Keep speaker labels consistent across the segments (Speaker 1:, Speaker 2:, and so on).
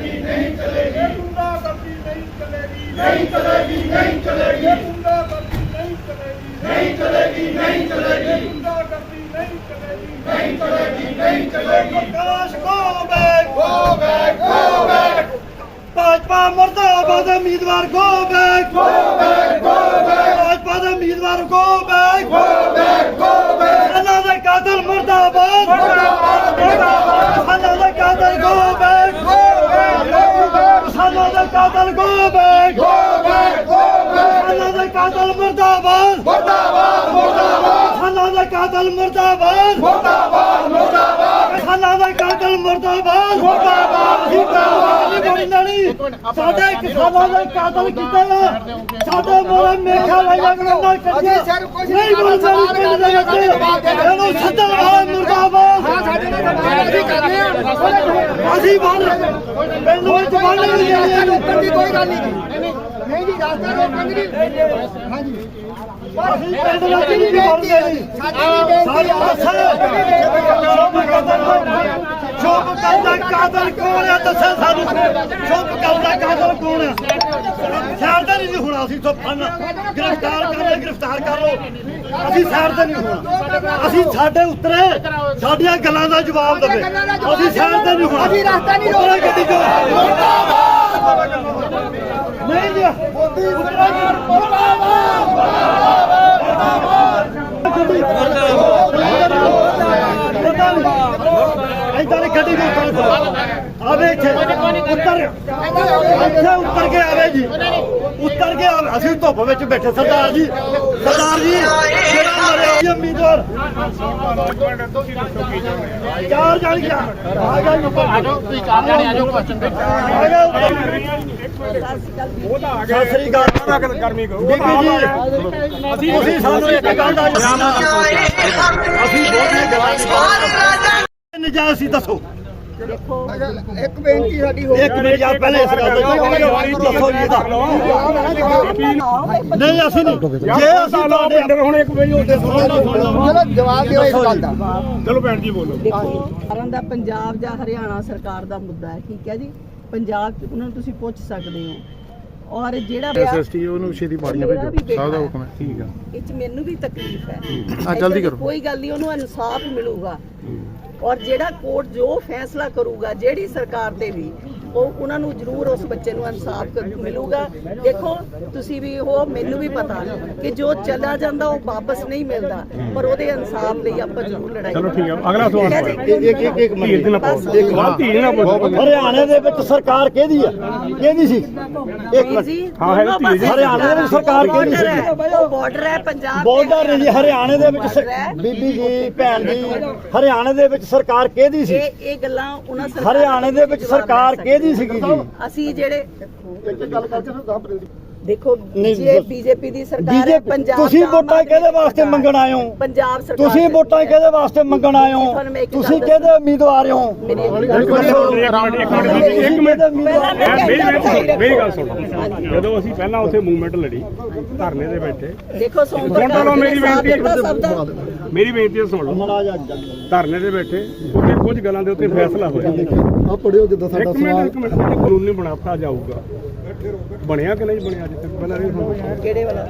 Speaker 1: चलेगी नहीं चलेगी गुंडा गर्दी नहीं चलेगी नहीं चलेगी नहीं चलेगी गुंडा गर्दी नहीं चलेगी नहीं चलेगी नहीं चलेगी गुंडा गर्दी नहीं चलेगी नहीं चलेगी नहीं चलेगी Prakash go back go back go back Bhajpa मुर्दाबाद उम्मीदवार go back go back go back Bhajpa उम्मीदवार गो बैक गो ਮਰਦਾਬਾਦ। ਮਰਦਾਬਾਦ ਮਰਦਾਬਾਦ। ਇਹਨਾਂ ਦੇ ਕਾਤਲ ਮਰਦਾਬਾਦ। ਮਰਦਾਬਾਦ ਜਿੰਦਾਬਾਦ ਨਹੀਂ ਨਹੀਂ ਸਾਡੇ ਕਿਸਾਨਾਂ ਦੇ ਕਾਤਲ ਕੀਤੇ ਨੇ ਸਾਡੇ ਮੋਰੇ ਮੇਖਾ ਲਾਇਆ ਗਲੰਦਾ ਕੱਢਿਆ ਨਹੀਂ ਨਹੀਂ ਪਿੰਡ ਦੇ ਵਿੱਚ ਇਹਨੂੰ ਸੱਦਣ ਵਾਲਾ ਮੁਰਦਾਬਾਦ। ਹਾਂ ਸਾਡੇ ਨਾਲ ਅਸੀਂ ਕਰਨੇ ਆ ਅਸੀਂ ਬਣ ਪਿੰਡ ਵਿੱਚ ਬਣ ਨਹੀਂ
Speaker 2: ਦੀ ਕੋਈ ਗੱਲ ਨਹੀਂ। ਨਹੀਂ ਜੀ ਰਾਸਤਾ ਰੋਕਣ ਦੀ ਨਹੀਂ। ਹਾਂਜੀ।
Speaker 1: ਅਸੀਂ ਪਿੰਡ ਵਿੱਚ ਨਹੀਂ ਬਣਦੇ ਜੀ। ਸਾਰੇ ਪਾਸੇ ਸ਼ੁਭ ਕਰਦਾ ਸ਼ੁਭ ਕਰਦਾ ਕਾਤਲ ਕੌਣ ਹੈ ਦੱਸੇ ਸਾਨੂੰ। ਸ਼ੁਭ ਕਰਦਾ ਕਾਤਲ ਕੌਣ ਹੈ। ਸ਼ਹਿਰ ਦਾ ਨਹੀਂ ਹੋਣਾ ਅਸੀਂ ਤੋਂ ਫਨ ਗ੍ਰਿਫਤਾਰ ਕਰ ਲੈ ਗ੍ਰਿਫਤਾਰ ਕਰ ਲੋ ਅਸੀਂ ਸ਼ਹਿਰ ਦਾ ਨਹੀਂ ਹੋਣਾ। ਅਸੀਂ ਸਾਡੇ ਉੱਤਰੇ ਸਾਡੀਆਂ ਗੱਲਾਂ ਦਾ ਜਵਾਬ ਦੇਵੇ। ਅਸੀਂ ਸ਼ਹਿਰ ਦਾ ਨਹੀਂ ਹੋਣਾ।
Speaker 2: ਅਸੀਂ ਰਸਤਾ ਨਹੀਂ
Speaker 1: ਉੱਤਰੇ ਗੱਡੀ ਚੋਂ। ਨਹੀਂ ਜੀ। ਮੋਦੀ ਇਦਾਂ ਦੀ ਗੱਡੀ ਨੂੰ ਉੱਤਰ ਦਿਓ। ਆਵੇ ਇੱਥੇ। ਉੱਤਰ। ਇੱਥੇ ਉੱਤਰ ਕੇ ਆਵੇ ਜੀ। ਉੱਤਰ ਕੇ ਆਵੇ। ਅਸੀਂ ਧੁੱਪ ਵਿੱਚ ਬੈਠੇ। ਸਰਦਾਰ ਜੀ ਸਰਦਾਰ ਜੀ ਜਿਹੜਾ ਮਰਿਆ। ਜੀ ਉਮੀਦਵਾਰ। ਚਾਰ ਜਾਣ ਗਿਆ ਆ ਗਿਆ ਉੱਪਰ। ਆ ਜਾਓ ਤੁਸੀਂ ਚਾਰ ਜਾਣੇ ਆ ਜਾਓ ਕੁਐਸਚਨ ਆ ਗਿਆ ਉੱਪਰ। ਸਤਿ ਸ੍ਰੀ ਅਕਾਲ। ਗਰਮੀ ਬੀਬੀ ਜੀ ਤੁਸੀਂ ਸਾਨੂੰ ਇੱਕ ਗੱਲ ਦਾ ਜਵਾਬ ਅਸੀਂ ਬਹੁਤੀਆਂ ਗੱਲਾਂ ਨਹੀਂ ਨਜਾਇਜ਼ ਦੱਸੋ
Speaker 2: ਇੱਕ ਬੇਨਤੀ ਸਾਡੀ ਹੋ
Speaker 1: ਇੱਕ ਮਿੰਟ ਯਾਰ ਪਹਿਲੇ ਇਸ ਗੱਲ ਦਾ ਦੱਸੋ ਜੀ ਇਹਦਾ। ਨਹੀਂ ਅਸੀਂ ਨਹੀਂ। ਜੇ ਅਸੀਂ ਤੁਹਾਡੇ
Speaker 3: ਹੁਣ ਇੱਕ ਵਜੇ ਉੱਤੇ
Speaker 2: ਚਲੋ ਜਵਾਬ ਦਿਓ ਇਸ ਗੱਲ ਦਾ।
Speaker 3: ਚਲੋ ਭੈਣ ਜੀ ਬੋਲੋ।
Speaker 4: ਸਰਕਾਰਾਂ ਦਾ ਪੰਜਾਬ ਜਾਂ ਹਰਿਆਣਾ ਸਰਕਾਰ ਦਾ ਮੁੱਦਾ ਹੈ ਠੀਕ ਹੈ ਜੀ? ਪੰਜਾਬ 'ਚ ਉਹਨਾਂ ਨੂੰ ਤੁਸੀਂ ਪੁੱਛ ਸਕਦੇ ਹੋ। ਔਰ ਜਿਹੜਾ
Speaker 3: ਐਸਐਸਟੀ ਉਹਨੂੰ ਛੇਤੀ
Speaker 4: ਵੀ
Speaker 3: ਭੇਜੋ। ਸਾਹਿਬ ਦਾ। ਹੁਕਮ ਹੈ। ਠੀਕ ਆ
Speaker 4: ਇਹ 'ਚ ਮੈਨੂੰ ਵੀ ਤਕਲੀਫ ਹੈ।
Speaker 3: ਹਾਂ, ਜਲਦੀ ਕਰੋ।
Speaker 4: ਕੋਈ ਗੱਲ ਨਹੀਂ ਉਹਨੂੰ ਇਨਸਾਫ ਮਿਲੂਗਾ। ਔਰ ਜਿਹੜਾ ਕੋਰਟ ਜੋ ਫੈਸਲਾ ਕਰੂਗਾ ਜਿਹੜੀ ਸਰਕਾਰ ਦੇ ਵੀ ਉਹ ਉਹਨਾਂ ਨੂੰ ਜ਼ਰੂਰ ਉਸ ਬੱਚੇ ਨੂੰ ਇਨਸਾਫ ਮਿਲੂਗਾ। ਦੇਖੋ ਤੁਸੀਂ ਵੀ ਉਹ ਮੈਨੂੰ ਵੀ ਪਤਾ ਕਿ ਜੋ ਚਲਾ ਜਾਂਦਾ ਉਹ ਵਾਪਸ ਨਹੀਂ ਮਿਲਦਾ। ਪਰ ਉਹਦੇ ਇਨਸਾਫ ਲਈ ਆਪਾਂ ਜ਼ਰੂਰ ਲੜਾਈ
Speaker 3: ਚਲੋ ਠੀਕ ਹੈ। ਅਗਲਾ ਸਵਾਲ
Speaker 4: ਠੀਕ ਹੈ ਜੀ?
Speaker 1: ਇੱਕ ਇੱਕ ਇੱਕ
Speaker 3: ਧੀਰ ਦੇ ਨਾ ਪਾਓ ਇੱਕ ਵਾਰ ਧੀਰ ਨਾ ਪਾਓ
Speaker 1: ਹਰਿਆਣੇ ਦੇ ਵਿੱਚ ਸਰਕਾਰ ਕਿਹਦੀ ਆ? ਕਿਹਦੀ ਸੀ? ਇੱਕ ਮਿੰਟ
Speaker 3: ਹਾਂ, ਹੈ
Speaker 1: ਹਰਿਆਣੇ ਦੇ ਵਿੱਚ ਸਰਕਾਰ ਕਿਹੜੀ
Speaker 4: border ਹੈ,
Speaker 1: ਸੀਗੀ?
Speaker 4: ਉਹ ਬਾਰਡਰ ਹੈ ਪੰਜਾਬ ਤੇ
Speaker 1: ਬੋਲਦਾ ਜੀ ਹਰਿਆਣੇ ਦੇ ਵਿੱਚ ਸ-
Speaker 4: border ਹੈ।
Speaker 1: ਬੀਬੀ ਜੀ ਭੈਣ ਜੀ ਹਰਿਆਣੇ ਦੇ ਵਿੱਚ ਸਰਕਾਰ ਕਿਹਦੀ ਸੀ?
Speaker 4: ਇਹ ਇਹ ਗੱਲਾਂ ਉਹਨਾਂ ਸਰਕਾਰ
Speaker 1: ਹਰਿਆਣੇ ਦੇ ਵਿੱਚ ਸਰਕਾਰ
Speaker 4: ਦੇ
Speaker 1: ਕਿਹਦੀ ਸੀਗੀ ਜੀ।
Speaker 4: ਅਸੀਂ ਜਿਹੜੇ
Speaker 2: ਗੱਲ ਕਰਕੇ
Speaker 4: ਦੇਖੋ ਜੇ। ਬੀਜੇਪੀ ਦੀ ਸਰਕਾਰ ਹੈ ਪੰਜਾਬ
Speaker 1: ਤੁਸੀਂ ਵੋਟਾਂ ਕਿਹਦੇ ਵਾਸਤੇ ਮੰਗਣ ਆਏ ਹੋ?
Speaker 4: ਪੰਜਾਬ ਸਰਕਾਰ
Speaker 1: ਤੁਸੀਂ ਵੋਟਾਂ ਕਿਹਦੇ ਵਾਸਤੇ ਮੰਗਣ ਆਏ ਹੋ? ਤੁਸੀਂ। ਕਿਹਦੇ ਉਮੀਦਵਾਰ ਹੋ?
Speaker 4: ਇੱਕ
Speaker 3: ਮਿੰਟ ਮੇਰੀ ਗੱਲ ਸੁਣੋ। ਜਦੋਂ ਅਸੀਂ ਪਹਿਲਾਂ ਉੱਥੇ ਮੂਵਮੈਂਟ ਲੜੀ ਧਰਨੇ ਦੇ ਬੈਠੇ।
Speaker 4: ਦੇਖੋ ਸੋਮ
Speaker 3: ਤਾਂ ਮੇਰੀ ਬੇਨਤੀ। ਮੇਰੀ ਬੇਨਤੀ ਸੁਣ ਲਓ। ਧਰਨੇ ਦੇ ਬੈਠੇ ਉੱਥੇ ਕੁਝ ਗੱਲਾਂ ਦੇ ਉੱਤੇ ਫੈਸਲਾ ਹੋਇਆ।
Speaker 2: ਆ ਪੜਿਓ ਜਿੱਦਾਂ
Speaker 3: ਇੱਕ ਮਿੰਟ ਇੱਕ ਮਿੰਟ ਕਾਨੂੰਨ ਨਹੀਂ ਬਣਾਤਾ ਜਾਊਗਾ। ਬਣਿਆ ਕਿ ਨਹੀਂ ਬਣਿਆ ਤੱਕ ਪਹਿਲਾਂ ਇਹ ਸੁਣੋ।
Speaker 4: ਕਿਹੜੇ ਵਾਲਾ?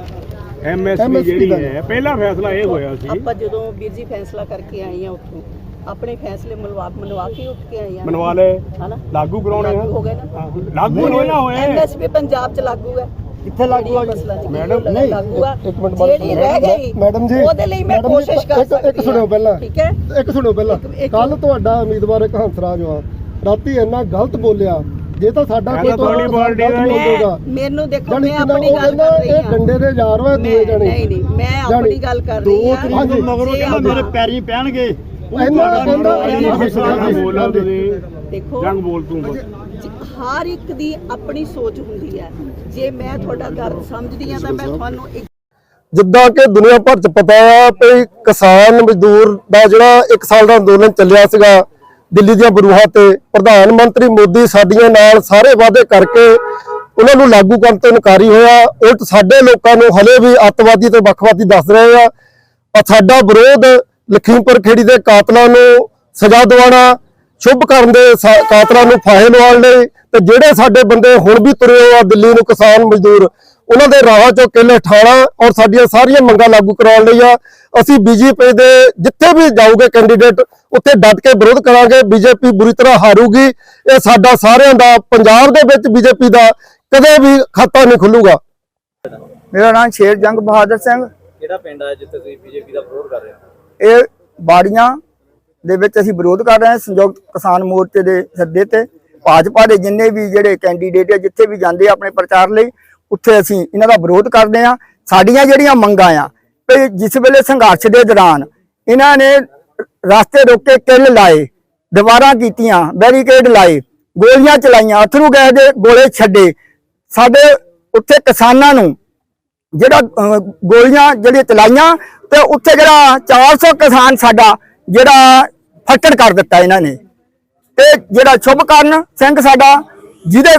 Speaker 3: ਐਮਐਸਪੀ ਜਿਹੜੀ ਹੈ ਪਹਿਲਾ ਫੈਸਲਾ ਇਹ ਹੋਇਆ ਸੀ।
Speaker 4: ਆਪਾਂ ਜਦੋਂ ਵੀਰ ਜੀ ਫੈਸਲਾ ਕਰਕੇ ਆਏ ਆ ਉੱਥੋਂ ਆਪਣੇ ਫੈਸਲੇ ਮਨਵਾ ਮਨਵਾ ਕੇ ਉੱਠ ਕੇ ਆਏ ਆ।
Speaker 3: ਮਨਵਾ
Speaker 4: ਹਨਾ?
Speaker 3: ਲਾਗੂ ਕਰਾਉਣੇ ਆ।
Speaker 4: ਲਾਗੂ ਹੋ ਗਏ ਨਾ?
Speaker 3: ਲਾਗੂ ਨਹੀਂ ਨਾ ਹੋਏ
Speaker 4: ਐਮਐਸਪੀ ਪੰਜਾਬ ਚ ਲਾਗੂ ਹੈ।
Speaker 1: ਕਿੱਥੇ ਲਾਗੂ ਆ ਜੀ?
Speaker 4: ਮਸਲਾ ਜੀ।
Speaker 3: ਮੈਡਮ,
Speaker 4: ਨਹੀਂ
Speaker 1: ਨਹੀਂ,
Speaker 2: ਇੱਕ ਮਿੰਟ
Speaker 4: ਜਿਹੜੀ ਰਹਿ ਗਈ
Speaker 2: ਮੈਡਮ ਜੀ,
Speaker 4: ਉਹਦੇ ਲਈ ਮੈਂ ਕੋਸ਼ਿਸ਼ ਕਰ
Speaker 2: ਇੱਕ-
Speaker 4: ਸਕਦੀ
Speaker 2: ਇੱਕ ਸੁਣਿਓ
Speaker 4: ਹਾਂ।
Speaker 2: ਪਹਿਲਾਂ।
Speaker 4: ਠੀਕ ਹੈ?
Speaker 2: ਇੱਕ ਸੁਣੋ ਪਹਿਲਾਂ। ਕੱਲ ਤੁਹਾਡਾ ਉਮੀਦਵਾਰ ਇੱਕ ਹੰਸਰਾਜ ਆ ਰਾਤੀ ਇੰਨਾ ਗਲਤ ਬੋਲਿਆ। ਜੇ ਤਾਂ ਸਾਡਾ ਕੋਈ
Speaker 3: ਤੁਹਾਡੀ ਪਾਰਟੀ ਦਾ ਹੀ
Speaker 2: ਬੋਲੂਗਾ
Speaker 4: ਮੈਂ ਮੈਨੂੰ ਦੇਖੋ ਮੈਂ ਆਪਣੀ ਗੱਲ ਕਰ ਰਹੀ
Speaker 2: ਇਹ ਡੰਡੇ ਦੇ ਯਾਰ ਵਾ ਦੂਏ ਜਣੇ।
Speaker 4: ਨਹੀਂ ਨਹੀਂ ਮੈਂ ਆਪਣੀ ਗੱਲ ਕਰ
Speaker 1: ਦੋ
Speaker 4: ਰਹੀ ਹਾਂ।
Speaker 1: ਤਰੀਕ ਨੂੰ ਮਗਰੋਂ ਕਹਿੰਦਾ ਮੇਰੇ ਪੈਰੀ ਪੈਣਗੇ।
Speaker 2: ਇਹਨਾਂ ਕਹਿੰਦਾ
Speaker 4: ਦੇਖੋ
Speaker 3: ਜੰਗ ਬੋਲ ਤੂੰ ਬੋਲ।
Speaker 4: ਹਰ ਇੱਕ ਦੀ ਆਪਣੀ ਸੋਚ ਹੁੰਦੀ ਹੈ। ਜੇ ਮੈਂ ਤੁਹਾਡਾ ਦਰਦ ਸਮਝਦੀ ਹਾਂ ਤਾਂ ਮੈਂ ਤੁਹਾਨੂੰ
Speaker 2: ਜਿੱਦਾਂ ਕਿ ਦੁਨੀਆ ਭਰ ਚ ਪਤਾ ਆ ਕਿ ਕਿਸਾਨ ਮਜ਼ਦੂਰ ਦਾ ਜਿਹੜਾ 1 ਸਾਲ ਦਾ ਅੰਦੋਲਨ ਚੱਲਿਆ ਸੀਗਾ ਦਿੱਲੀ ਦੀਆਂ ਬਰੂਹਾਂ ਤੇ ਪ੍ਰਧਾਨ ਮੰਤਰੀ ਮੋਦੀ ਸਾਡੀਆਂ ਨਾਲ ਸਾਰੇ ਵਾਅਦੇ ਕਰਕੇ ਉਹਨਾਂ ਨੂੰ ਲਾਗੂ ਕਰਨ ਤੋਂ ਇਨਕਾਰੀ ਹੋਇਆ। ਉਲਟ ਸਾਡੇ ਲੋਕਾਂ ਨੂੰ ਹਲੇ ਵੀ ਅੱਤਵਾਦੀ ਤੇ ਵੱਖਵਾਦੀ ਦੱਸ ਰਹੇ ਆ। ਆ ਸਾਡਾ ਵਿਰੋਧ ਲਖੀਮਪੁਰ ਖੇੜੀ ਦੇ ਕਾਤਲਾਂ ਨੂੰ ਸਜ਼ਾ ਦਿਵਾਉਣਾ ਸ਼ੁਭ ਕਰਨ ਦੇ ਕਾਤਲਾਂ ਨੂੰ ਫਾਹੇ ਲਵਾਉਣ ਲਈ ਤੇ ਜਿਹੜੇ ਸਾਡੇ ਬੰਦੇ ਹੁਣ ਵੀ ਤੁਰੇ ਆ ਦਿੱਲੀ ਨੂੰ ਕਿਸਾਨ ਮਜ਼ਦੂਰ ਉਹਨਾਂ ਦੇ ਰਾਹਾਂ ਚੋਂ ਕਿੱਲੇ ਠਾਣਾ ਔਰ ਸਾਡੀਆਂ ਸਾਰੀਆਂ ਮੰਗਾਂ ਲਾਗੂ ਕਰਾਉਣ ਲਈ ਆ। ਅਸੀਂ ਬੀਜੇਪੀ ਦੇ ਜਿੱਥੇ ਵੀ ਜਾਊਗੇ ਕੈਂਡੀਡੇਟ ਉੱਥੇ ਡਟ ਕੇ ਵਿਰੋਧ ਕਰਾਂਗੇ। ਬੀਜੇਪੀ ਬੁਰੀ ਤਰ੍ਹਾਂ ਹਾਰੂਗੀ। ਇਹ ਸਾਡਾ ਸਾਰਿਆਂ ਦਾ ਪੰਜਾਬ ਦੇ ਵਿੱਚ ਬੀਜੇਪੀ ਦਾ ਕਦੇ ਵੀ ਖਾਤਾ ਨਹੀਂ ਖੁੱਲੂਗਾ।
Speaker 1: ਮੇਰਾ ਨਾਮ ਸ਼ੇਰ ਜੰਗ ਬਹਾਦਰ ਸਿੰਘ।
Speaker 5: ਕਿਹੜਾ ਪਿੰਡ ਹੈ ਜਿੱਥੇ ਤੁਸੀਂ ਬੀਜੇਪੀ ਦਾ ਵਿਰੋਧ ਕਰ ਰਹੇ ਹੋ?
Speaker 1: ਇਹ ਬਾੜੀਆਂ ਦੇ ਵਿੱਚ ਅਸੀਂ ਵਿਰੋਧ ਕਰ ਰਹੇ ਹਾਂ ਸੰਯੁਕਤ ਕਿਸਾਨ ਮੋਰਚੇ ਦੇ ਸੱਦੇ ਤੇ। ਭਾਜਪਾ ਦੇ ਜਿੰਨੇ ਵੀ ਜਿਹੜੇ ਕੈਂਡੀਡੇਟ ਆ, ਜਿੱਥੇ ਵੀ ਜਾਂਦੇ ਆ ਆਪਣੇ ਪ੍ਰਚਾਰ ਲਈ, ਉੱਥੇ ਅਸੀਂ ਇਹਨਾਂ ਦਾ ਵਿਰੋਧ ਕਰਦੇ ਆ ਸਾਡੀਆਂ ਜਿਹੜੀਆਂ ਮੰਗਾਂ ਆ ਤੇ ਜਿਸ ਵੇਲੇ ਸੰਘਰਸ਼ ਦੇ ਦੌਰਾਨ ਇਹਨਾਂ ਨੇ ਰਸਤੇ ਰੋਕੇ ਕਿੱਲ ਲਾਏ, ਦੀਵਾਰਾਂ ਕੀਤੀਆਂ, ਬੈਰੀਕੇਡ ਲਾਏ, ਗੋਲੀਆਂ ਚਲਾਈਆਂ, ਅਥਰੂ ਗੈਸ ਦੇ ਗੋਲੇ ਛੱਡੇ। ਸਾਡੇ ਉੱਥੇ ਕਿਸਾਨਾਂ ਨੂੰ ਜਿਹੜਾ ਗੋਲੀਆਂ ਜਿਹੜੀਆਂ ਚਲਾਈਆਂ ਤੇ ਉੱਥੇ ਜਿਹੜਾ 400 ਕਿਸਾਨ ਸਾਡਾ ਜਿਹੜਾ ਫੱਟੜ ਕਰ ਦਿੱਤਾ ਇਹਨਾਂ ਨੇ। ਤੇ ਜਿਹੜਾ ਸ਼ੁਭਕਰਨ ਸਿੰਘ ਸਾਡਾ, ਜਿਹਦੇ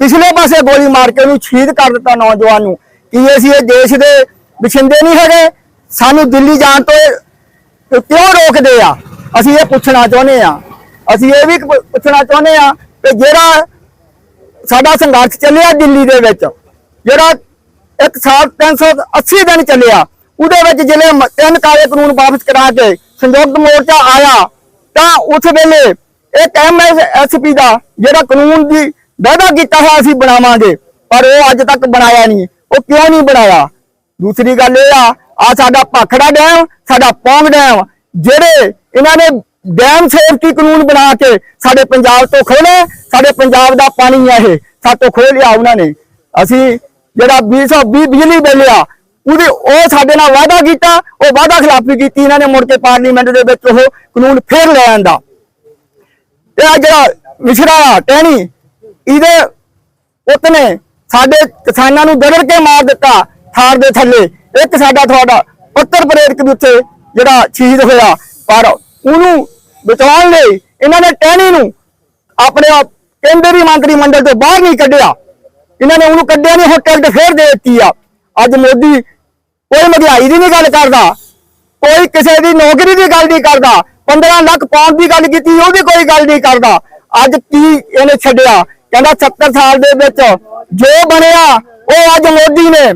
Speaker 1: ਪਿਛਲੇ ਪਾਸੇ ਗੋਲੀ ਮਾਰ ਕੇ ਉਹਨੂੰ ਸ਼ਹੀਦ ਕਰ ਦਿੱਤਾ ਨੌਜਵਾਨ ਨੂੰ। ਕਿ ਅਸੀਂ ਇਹ ਦੇਸ਼ ਦੇ ਵਸਿੰਦੇ ਨਹੀਂ ਹੈਗੇ? ਸਾਨੂੰ ਦਿੱਲੀ ਜਾਣ ਤੋਂ ਕਿਉਂ ਰੋਕਦੇ ਆ? ਅਸੀਂ ਇਹ ਪੁੱਛਣਾ ਚਾਹੁੰਦੇ ਆ। ਅਸੀਂ ਇਹ ਵੀ ਪੁੱਛਣਾ ਚਾਹੁੰਦੇ ਆ ਕਿ ਜਿਹੜਾ ਸਾਡਾ ਸੰਘਰਸ਼ ਚੱਲਿਆ ਦਿੱਲੀ ਦੇ ਵਿੱਚ, ਜਿਹੜਾ ਇੱਕ ਸਾਲ 380 ਦਿਨ ਚੱਲਿਆ ਉਹਦੇ ਵਿੱਚ ਜਿਹੜੇ ਤਿੰਨ ਕਾਲੇ ਕਾਨੂੰਨ ਵਾਪਸ ਕਰਾ ਕੇ ਸੰਯੁਕਤ ਮੋਰਚਾ ਆਇਆ, ਤਾਂ ਉਸ ਵੇਲੇ ਇੱਕ ਐਮਐਸਪੀ ਦਾ ਜਿਹੜਾ ਕਾਨੂੰਨ ਦੀ ਵਾਅਦਾ ਕੀਤਾ ਹੈ ਅਸੀਂ ਬਣਾਵਾਂਗੇ, ਪਰ ਉਹ ਅੱਜ ਤੱਕ ਬਣਾਇਆ ਨਹੀਂ, ਉਹ ਕਿਉਂ ਨਹੀਂ ਬਣਾਇਆ? ਦੂਸਰੀ ਗੱਲ ਇਹ ਆ ਆ ਸਾਡਾ ਭਾਖੜਾ ਡੈਮ, ਸਾਡਾ ਪੌਂਗ ਡੈਮ, ਜਿਹੜੇ ਇਹਨਾਂ ਨੇ ਡੈਮ ਸੇਫਟੀ ਕਾਨੂੰਨ ਬਣਾ ਕੇ ਸਾਡੇ ਪੰਜਾਬ ਤੋਂ ਖੋਲੇ ਸਾਡੇ ਪੰਜਾਬ ਦਾ ਪਾਣੀ ਆ ਇਹ ਸਾਤੋਂ ਖੋਹ ਲਿਆ ਉਹਨਾਂ ਨੇ। ਅਸੀਂ ਜਿਹੜਾ 220 ਬਿਜਲੀ ਬਿੱਲ ਆ ਉਹਦੇ ਉਹ ਸਾਡੇ ਨਾਲ ਵਾਅਦਾ ਕੀਤਾ, ਉਹ ਵਾਅਦਾ ਖਿਲਾਫੀ ਕੀਤੀ, ਇਹਨਾਂ ਨੇ ਮੁੜ ਕੇ ਪਾਰਲੀਮੈਂਟ ਦੇ ਵਿੱਚ ਉਹ ਕਾਨੂੰਨ ਫੇਰ ਲੈ ਆਂਦਾ। ਤੇ ਆ ਜਿਹੜਾ ਮਿਸ਼ਰਾ ਟਹਿਣੀ, ਇਹਦੇ ਉਤਨੇ ਸਾਡੇ ਕਿਸਾਨਾਂ ਨੂੰ ਦਰੜ ਕੇ ਮਾਰ ਦਿੱਤਾ ਥਾਰ ਦੇ ਥੱਲੇ। ਇੱਕ ਸਾਡਾ ਤੁਹਾਡਾ ਪੱਤਰ ਪ੍ਰੇਰਕ ਵੀ ਉੱਥੇ ਜਿਹੜਾ ਸ਼ਹੀਦ ਹੋਇਆ, ਪਰ ਉਹਨੂੰ ਬਚਾਉਣ ਲਈ ਇਹਨਾਂ ਨੇ ਟਹਿਣੀ ਨੂੰ ਆਪਣੇ ਕੇਂਦਰੀ ਮੰਤਰੀ ਮੰਡਲ ਤੋਂ ਬਾਹਰ ਨਹੀਂ ਕੱਢਿਆ। ਇਹਨਾਂ ਨੇ ਉਹਨੂੰ ਕੱਢਿਆ ਨਹੀਂ, ਹੁਣ ਟਿਕਟ ਫੇਰ ਦੇ ਦਿੱਤੀ ਆ। ਅੱਜ ਮੋਦੀ ਕੋਈ ਮਹਿੰਗਾਈ ਦੀ ਨਹੀਂ ਗੱਲ ਕਰਦਾ। ਕੋਈ ਕਿਸੇ ਦੀ ਨੌਕਰੀ ਦੀ ਗੱਲ ਨਹੀਂ ਕਰਦਾ। 15 ਲੱਖ ਪਾਉਣ ਦੀ ਗੱਲ ਕੀਤੀ ਉਹਦੀ ਕੋਈ ਗੱਲ ਨਹੀਂ ਕਰਦਾ। ਅੱਜ ਕੀ ਇਹਨੇ ਛੱਡਿਆ? ਕਹਿੰਦਾ 70 ਸਾਲ ਦੇ ਵਿੱਚ ਜੋ ਬਣਿਆ, ਉਹ ਅੱਜ ਮੋਦੀ ਨੇ।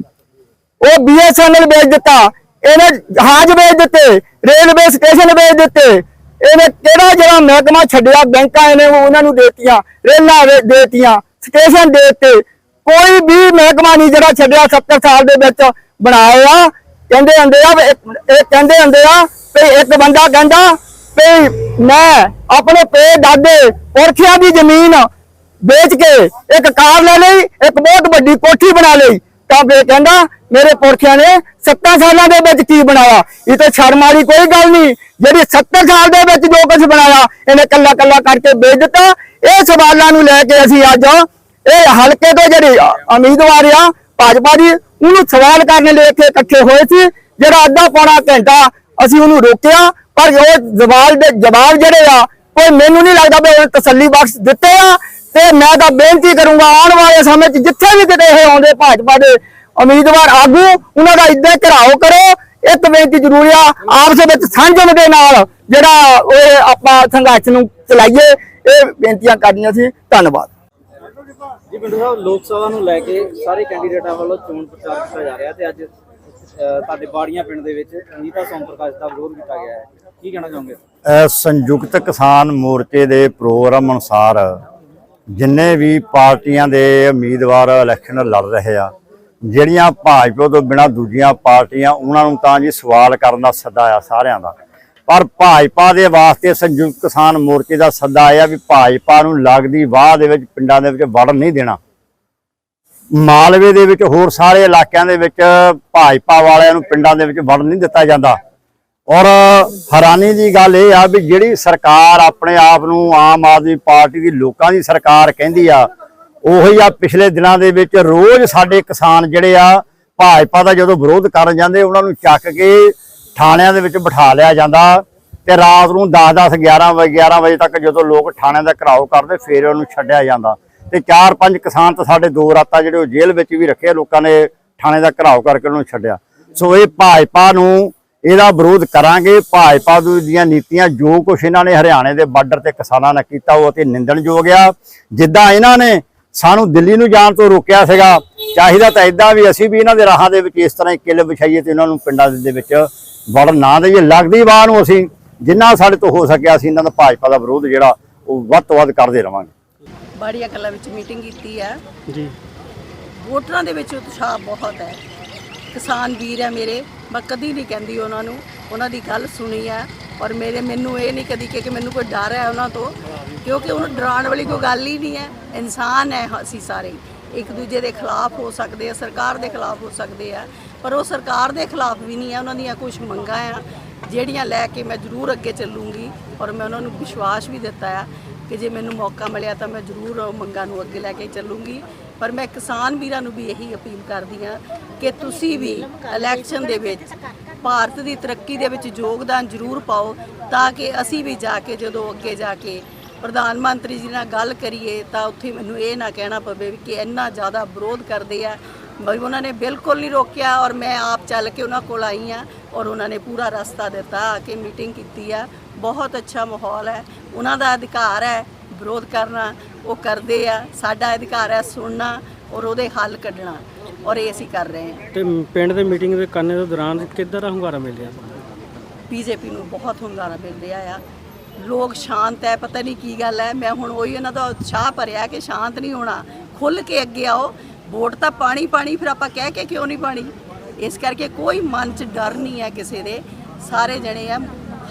Speaker 1: ਉਹ ਬੀਐਸਐਨਐਲ ਵੇਚ ਦਿੱਤਾ। ਇਹਨੇ ਜਹਾਜ਼ ਵੇਚ ਦਿੱਤੇ, ਰੇਲਵੇ ਸਟੇਸ਼ਨ ਵੇਚ ਦਿੱਤੇ। ਇਹਨੇ ਕਿਹੜਾ ਜਿਹੜਾ ਮਹਿਕਮਾ ਛੱਡਿਆ? ਬੈਂਕਾਂ ਇਹਨੇ ਉਹਨਾਂ ਨੂੰ ਦੇਤੀਆਂ, ਰੇਲਾਂ ਦੇਤੀਆਂ, ਸਟੇਸ਼ਨ ਦੇ ਦਿੱਤੇ। ਕੋਈ ਵੀ ਮਹਿਕਮਾ ਨਹੀਂ ਜਿਹੜਾ ਛੱਡਿਆ 70 ਸਾਲ ਦੇ ਵਿੱਚ ਬਣਾਇਆ ਕਹਿੰਦੇ ਹੁੰਦੇ ਆ ਇੱਕ- ਇਹ ਕਹਿੰਦੇ ਹੁੰਦੇ ਆ ਵੀ ਇੱਕ ਬੰਦਾ ਕਹਿੰਦਾ ਵੀ ਮੈਂ ਆਪਣੇ ਪੇ ਦਾਦੇ ਪੁਰਖਿਆਂ ਦੀ ਜ਼ਮੀਨ ਵੇਚ ਕੇ ਇੱਕ ਕਾਰ ਲੈ ਲਈ, ਇੱਕ ਬਹੁਤ ਵੱਡੀ ਕੋਠੀ ਬਣਾ ਲਈ। ਤਾਂ ਫੇ ਕਹਿੰਦਾ ਮੇਰੇ ਪੁਰਖਿਆਂ ਨੇ 70 ਸਾਲਾਂ ਦੇ ਵਿੱਚ ਕੀ ਬਣਾਇਆ? ਇਹ ਤਾਂ ਸ਼ਰਮ ਵਾਲੀ ਕੋਈ ਗੱਲ ਨਹੀਂ। ਜਿਹੜੀ 70 ਸਾਲ ਦੇ ਵਿੱਚ ਜੋ ਕੁਝ ਬਣਾਇਆ, ਇਹਨੇ ਕੱਲਾ ਕੱਲਾ ਕਰਕੇ ਵੇਚ ਦਿੱਤਾ। ਇਹ ਸਵਾਲਾਂ ਨੂੰ ਲੈ ਕੇ ਅਸੀਂ ਅੱਜ ਇਹ ਹਲਕੇ ਤੋਂ ਜਿਹੜੀ ਉਮੀਦਵਾਰ ਆ, ਭਾਜਪਾ ਦੀ ਉਹਨੂੰ ਸਵਾਲ ਕਰਨ ਲਈ ਇੱਥੇ ਇਕੱਠੇ ਹੋਏ ਸੀ। ਜਿਹੜਾ ਅੱਧਾ ਪੌਣਾ ਘੰਟਾ ਅਸੀਂ ਉਹਨੂੰ ਰੋਕਿਆ, ਪਰ ਉਹ ਜਵਾਬ ਦੇ ਜਵਾਬ ਜਿਹੜੇ ਆ, ਕੋਈ ਮੈਨੂੰ ਨਹੀਂ ਲੱਗਦਾ ਵੀ ਉਹਨੇ ਤਸੱਲੀ ਬਖਸ਼ ਦਿੱਤੇ ਆ। ਤੇ ਮੈਂ ਤਾਂ ਬੇਨਤੀ ਕਰੂੰਗਾ ਆਉਣ ਵਾਲੇ ਸਮੇਂ 'ਚ ਜਿੱਥੇ ਵੀ ਕਿਤੇ ਇਹ ਆਉਂਦੇ ਭਾਜਪਾ ਦੇ ਉਮੀਦਵਾਰ ਆਗੂ, ਉਹਨਾਂ ਦਾ ਇੱਦਾਂ ਘਰਾਓ ਕਰੋ। ਇੱਕ ਬੇਨਤੀ ਜ਼ਰੂਰੀ ਆ, ਆਪਸ ਵਿੱਚ ਸਾਂਝਣ ਦੇ ਨਾਲ ਜਿਹੜਾ ਉਹ ਆਪਾਂ ਸੰਘਰਸ਼ ਨੂੰ ਚਲਾਈਏ, ਇਹ ਬੇਨਤੀਆਂ ਕਰਨੀਆਂ ਸੀ। ਧੰਨਵਾਦ।
Speaker 5: ਜੀ, ਪਿੰਡੂ ਸਾਹਿਬ, ਲੋਕ ਸਭਾ ਨੂੰ ਲੈ ਕੇ ਸਾਰੇ ਕੈਂਡੀਡੇਟਾਂ ਵੱਲੋਂ ਚੋਣ ਪ੍ਰਚਾਰ ਕੀਤਾ ਜਾ ਰਿਹਾ ਤੇ ਅੱਜ ਤੁਹਾਡੇ ਬਾੜੀਆਂ ਪਿੰਡ ਦੇ ਵਿੱਚ ਅਨੀਤਾ ਸੋਮ ਪ੍ਰਕਾਸ਼ ਦਾ ਵਿਰੋਧ ਕੀਤਾ ਗਿਆ ਹੈ। ਕੀ ਕਹਿਣਾ ਚਾਹੋਗੇ?
Speaker 6: ਸੰਯੁਕਤ ਕਿਸਾਨ ਮੋਰਚੇ ਦੇ ਪ੍ਰੋਗਰਾਮ ਅਨੁਸਾਰ ਜਿੰਨੇ ਵੀ ਪਾਰਟੀਆਂ ਦੇ ਉਮੀਦਵਾਰ ਇਲੈਕਸ਼ਨ ਲੜ ਰਹੇ ਆ, ਜਿਹੜੀਆਂ ਭਾਜਪਾ ਤੋਂ ਬਿਨਾ ਦੂਜੀਆਂ ਪਾਰਟੀਆਂ, ਉਹਨਾਂ ਨੂੰ ਤਾਂ ਜੀ ਸਵਾਲ ਕਰਨ ਦਾ ਸੱਦਾ ਆ ਸਾਰਿਆਂ ਦਾ। ਪਰ ਭਾਜਪਾ ਦੇ ਵਾਸਤੇ ਸੰਯੁਕਤ ਕਿਸਾਨ ਮੋਰਚੇ ਦਾ ਸੱਦਾ ਆਇਆ ਵੀ ਭਾਜਪਾ ਨੂੰ ਲੱਗਦੀ ਵਾਹ ਦੇ ਵਿੱਚ, ਪਿੰਡਾਂ ਦੇ ਵਿੱਚ ਵੜਨ ਨਹੀਂ ਦੇਣਾ। ਮਾਲਵੇ ਦੇ ਵਿੱਚ ਹੋਰ ਸਾਰੇ ਇਲਾਕਿਆਂ ਦੇ ਵਿੱਚ ਭਾਜਪਾ ਵਾਲਿਆਂ ਨੂੰ ਪਿੰਡਾਂ ਦੇ ਵਿੱਚ ਵੜਨ ਨਹੀਂ ਦਿੱਤਾ ਜਾਂਦਾ। ਔਰ ਹੈਰਾਨੀ ਦੀ ਗੱਲ ਇਹ ਆ ਵੀ ਜਿਹੜੀ ਸਰਕਾਰ ਆਪਣੇ ਆਪ ਨੂੰ ਆਮ ਆਦਮੀ ਪਾਰਟੀ ਦੀ ਲੋਕਾਂ ਦੀ ਸਰਕਾਰ ਕਹਿੰਦੀ ਆ, ਉਹੀ ਆ ਪਿਛਲੇ ਦਿਨਾਂ ਦੇ ਵਿੱਚ ਰੋਜ਼ ਸਾਡੇ ਕਿਸਾਨ ਜਿਹੜੇ ਆ ਭਾਜਪਾ ਦਾ ਜਦੋਂ ਵਿਰੋਧ ਕਰਨ ਜਾਂਦੇ, ਉਹਨਾਂ ਨੂੰ ਚੱਕ ਕੇ ਥਾਣਿਆਂ ਦੇ ਵਿੱਚ ਬਿਠਾ ਲਿਆ ਜਾਂਦਾ ਤੇ ਰਾਤ ਨੂੰ 10-10 11 ਵਜੇ 11 ਵਜੇ ਤੱਕ ਜਦੋਂ ਲੋਕ ਥਾਣਿਆਂ ਦਾ ਘਰਾਓ ਕਰਦੇ, ਫੇਰ ਉਹਨੂੰ ਛੱਡਿਆ ਜਾਂਦਾ। ਤੇ ਚਾਰ ਪੰਜ ਕਿਸਾਨ ਤਾਂ ਸਾਡੇ ਦੋ ਰਾਤਾਂ ਜਿਹੜੇ ਉਹ ਜੇਲ੍ਹ ਵਿੱਚ ਵੀ ਰੱਖੇ, ਲੋਕਾਂ ਨੇ ਥਾਣੇ ਦਾ ਘਰਾਓ ਕਰਕੇ ਉਹਨੂੰ ਛੱਡਿਆ। ਸੋ ਇਹ ਭਾਜਪਾ ਨੂੰ ਇਹਦਾ ਵਿਰੋਧ ਕਰਾਂਗੇ। ਭਾਜਪਾ ਦੀਆਂ ਨੀਤੀਆਂ ਜੋ ਕੁਛ ਇਹਨਾਂ ਨੇ ਹਰਿਆਣੇ ਦੇ ਬਾਰਡਰ ਤੇ ਕਿਸਾਨਾਂ ਨਾਲ ਕੀਤਾ, ਉਹ ਅਤੇ ਨਿੰਦਣਯੋਗ ਆ। ਜਿੱਦਾਂ ਇਹਨਾਂ ਨੇ ਸਾਨੂੰ ਦਿੱਲੀ ਨੂੰ ਜਾਣ ਤੋਂ ਰੋਕਿਆ ਸੀਗਾ, ਚਾਹੀਦਾ ਤਾਂ ਇਦਾਂ ਵੀ ਅਸੀਂ ਵੀ ਇਹਨਾਂ ਦੇ ਰਾਹਾਂ ਦੇ ਵਿੱਚ ਇਸ ਤਰ੍ਹਾਂ ਹੀ ਕਿੱਲ ਵਿਛਾਈਏ ਤੇ ਉਹਨਾਂ ਨੂੰ ਪਿੰਡਾਂ ਦੇ ਵਿੱਚ ਵੜਨ ਨਾ ਦੇਈਏ ਲੱਗਦੀ ਬਾਹ ਨੂੰ ਅਸੀਂ ਜਿੰਨਾ ਸਾਡੇ ਤੋਂ ਹੋ ਸਕਿਆ ਅਸੀਂ ਇਹਨਾਂ ਦਾ ਭਾਜਪਾ ਦਾ ਵਿਰੋਧ ਜਿਹੜਾ ਉਹ ਵੱਧ ਤੋਂ ਵੱਧ ਕਰਦੇ ਰਵਾਂਗੇ।
Speaker 4: ਬਾੜੀਆ ਕਲਾ ਵਿੱਚ ਮੀਟਿੰਗ ਕੀਤੀ ਹੈ
Speaker 3: ਜੀ।
Speaker 4: ਵੋਟਰਾਂ ਦੇ ਵਿੱਚ ਉਤਸ਼ਾਹ ਬਹੁਤ ਹੈ। ਕਿਸਾਨ ਵੀਰ ਹੈ ਮੇਰੇ ਮੈਂ ਕਦੀ ਨਹੀਂ ਕਹਿੰਦੀ ਉਹਨਾਂ ਨੂੰ ਉਹਨਾਂ ਦੀ ਗੱਲ ਸੁਣੀ ਹੈ ਔਰ ਮੇਰੇ ਮੈਨੂੰ ਇਹ ਨਹੀਂ ਕਦੀ ਕਿ ਕਿ ਮੈਨੂੰ ਕੋਈ ਡਰ ਹੈ ਉਹਨਾਂ ਤੋਂ ਕਿਉਂਕਿ ਉਹਨੂੰ ਡਰਾਉਣ ਵਾਲੀ ਕੋਈ ਗੱਲ ਹੀ ਨਹੀਂ ਹੈ। ਇਨਸਾਨ ਹੈ ਅਸੀਂ ਸਾਰੇ। ਇੱਕ ਦੂਜੇ ਦੇ ਖਿਲਾਫ ਹੋ ਸਕਦੇ ਆ ਸਰਕਾਰ ਦੇ ਖਿਲਾਫ ਹੋ ਸਕਦੇ ਆ। ਪਰ ਉਹ ਸਰਕਾਰ ਦੇ ਖਿਲਾਫ ਵੀ ਨਹੀਂ ਹੈ ਉਹਨਾਂ ਦੀਆਂ ਕੁਝ ਮੰਗਾਂ ਆ, ਜਿਹੜੀਆਂ ਲੈ ਕੇ ਮੈਂ ਜ਼ਰੂਰ ਅੱਗੇ ਚੱਲੂੰਗੀ ਔਰ ਮੈਂ ਉਹਨਾਂ ਨੂੰ ਵਿਸ਼ਵਾਸ ਵੀ ਦਿੱਤਾ ਆ ਕਿ ਜੇ ਮੈਨੂੰ ਮੌਕਾ ਮਿਲਿਆ ਤਾਂ ਮੈਂ ਜ਼ਰੂਰ ਉਹ ਮੰਗਾਂ ਨੂੰ ਅੱਗੇ ਲੈ ਕੇ ਚੱਲੂੰਗੀ। ਪਰ ਮੈਂ ਕਿਸਾਨ ਵੀਰਾਂ ਨੂੰ ਵੀ ਇਹੀ ਅਪੀਲ ਕਰਦੀ ਹਾਂ ਕਿ ਤੁਸੀਂ ਵੀ ਇਲੈਕਸ਼ਨ ਦੇ ਵਿੱਚ ਭਾਰਤ ਦੀ ਤਰੱਕੀ ਦੇ ਵਿੱਚ ਯੋਗਦਾਨ ਜ਼ਰੂਰ ਪਾਓ ਤਾਂ ਕਿ ਅਸੀਂ ਵੀ ਜਾ ਕੇ ਜਦੋਂ ਅੱਗੇ ਜਾ ਕੇ ਪ੍ਰਧਾਨ ਮੰਤਰੀ ਜੀ ਨਾਲ ਗੱਲ ਕਰੀਏ ਤਾਂ ਉੱਥੇ ਮੈਨੂੰ ਇਹ ਨਾ ਕਹਿਣਾ ਪਵੇ ਕਿ ਇੰਨਾ ਜ਼ਿਆਦਾ ਵਿਰੋਧ ਕਰਦੇ ਆ ਉਹਨਾਂ ਨੇ ਬਿਲਕੁਲ ਨਹੀਂ ਰੋਕਿਆ ਔਰ ਮੈਂ ਆਪ ਚੱਲ ਕੇ ਉਹਨਾਂ ਕੋਲ ਆਈ ਆ ਔਰ ਉਹਨਾਂ ਨੇ ਪੂਰਾ ਰਸਤਾ ਦਿੱਤਾ ਆ ਕੇ ਮੀਟਿੰਗ ਕੀਤੀ ਆ। ਬਹੁਤ ਅੱਛਾ ਮਾਹੌਲ ਹੈ। ਉਹਨਾਂ ਦਾ ਅਧਿਕਾਰ ਹੈ ਵਿਰੋਧ ਕਰਨਾ ਉਹ ਕਰਦੇ ਆ। ਸਾਡਾ ਅਧਿਕਾਰ ਹੈ ਸੁਣਨਾ ਔਰ ਉਹਦੇ ਹੱਲ ਕੱਢਣਾ ਔਰ ਇਹ ਅਸੀਂ ਕਰ ਰਹੇ ਹਾਂ।
Speaker 3: ਤੇ ਪਿੰਡ ਦੇ ਮੀਟਿੰਗ ਦੇ ਕਰਨੇ ਦੇ ਦੌਰਾਨ ਕਿੱਦਾਂ ਦਾ ਹੁੰਗਾਰਾ ਮਿਲ ਰਿਹਾ?
Speaker 4: ਬੀਜੇਪੀ ਨੂੰ ਬਹੁਤ ਹੁੰਗਾਰਾ ਮਿਲ ਰਿਹਾ ਆ। ਲੋਕ ਸ਼ਾਂਤ ਹੈ ਪਤਾ ਨਹੀਂ ਕੀ ਗੱਲ ਹੈ। ਮੈਂ ਹੁਣ ਉਹੀ ਇਹਨਾਂ ਦਾ ਉਤਸ਼ਾਹ ਭਰਿਆ ਕਿ ਸ਼ਾਂਤ ਨਹੀਂ ਹੋਣਾ। ਖੁੱਲ ਕੇ ਅੱਗੇ ਆਓ। ਵੋਟ ਤਾਂ ਪਾਣੀ ਪਾਣੀ, ਫਿਰ ਆਪਾਂ ਕਹਿ ਕੇ ਕਿਉਂ ਨਹੀਂ ਪਾਣੀ? ਇਸ ਕਰਕੇ ਕੋਈ ਮਨ 'ਚ ਡਰ ਨਹੀਂ ਹੈ ਕਿਸੇ ਦੇ। ਸਾਰੇ ਜਣੇ ਆ,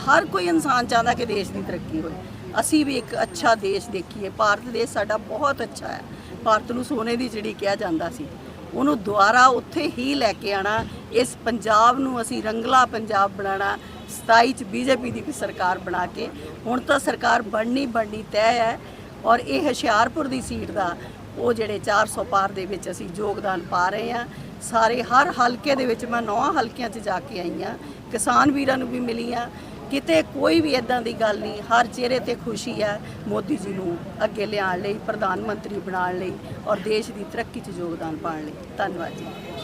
Speaker 4: ਹਰ ਕੋਈ ਇਨਸਾਨ ਚਾਹੁੰਦਾ ਕਿ ਦੇਸ਼ ਦੀ ਤਰੱਕੀ ਹੋਵੇ ਅਸੀਂ ਵੀ ਇੱਕ ਅੱਛਾ ਦੇਸ਼ ਦੇਖੀਏ। ਭਾਰਤ ਦੇਸ਼ ਸਾਡਾ ਬਹੁਤ ਅੱਛਾ ਹੈ। ਭਾਰਤ ਨੂੰ ਸੋਨੇ ਦੀ ਚਿੜੀ ਕਿਹਾ ਜਾਂਦਾ ਸੀ। ਉਹਨੂੰ ਦੁਆਰਾ ਉੱਥੇ ਹੀ ਲੈ ਕੇ ਆਣਾ ਇਸ ਪੰਜਾਬ ਨੂੰ ਅਸੀਂ ਰੰਗਲਾ ਪੰਜਾਬ ਬਣਾਉਣਾ 27 ਚ ਬੀਜੇਪੀ ਦੀ ਸਰਕਾਰ ਬਣਾ ਕੇ। ਹੁਣ ਤਾਂ ਸਰਕਾਰ ਬਣਨੀ ਬਣਨੀ ਤੈਅ ਹੈ। ਔਰ ਇਹ ਹੁਸ਼ਿਆਰਪੁਰ ਦੀ ਸੀਟ ਦਾ ਉਹ ਜਿਹੜੇ 400 ਪਾਰ ਦੇ ਵਿੱਚ ਅਸੀਂ ਯੋਗਦਾਨ ਪਾ ਰਹੇ ਹਾਂ। ਸਾਰੇ ਹਰ ਹਲਕੇ ਦੇ ਵਿੱਚ ਮੈਂ ਨੌਂ ਹਲਕਿਆਂ 'ਚ ਜਾ ਕੇ ਆਈ ਹਾਂ। ਕਿਸਾਨ ਵੀਰਾਂ ਨੂੰ ਵੀ ਮਿਲੀ ਹਾਂ। ਕਿਤੇ ਕੋਈ ਵੀ ਇਦਾਂ ਦੀ ਗੱਲ ਨਹੀਂ, ਹਰ ਚਿਹਰੇ ਤੇ ਖੁਸ਼ੀ ਹੈ ਮੋਦੀ ਜੀ ਨੂੰ ਅੱਗੇ ਲਿਆਉਣ ਲਈ, ਪ੍ਰਧਾਨ ਮੰਤਰੀ ਬਣਾਉਣ ਲਈ ਔਰ ਦੇਸ਼ ਦੀ ਤਰੱਕੀ 'ਚ ਯੋਗਦਾਨ ਪਾਉਣ ਲਈ। ਧੰਨਵਾਦ ਜੀ।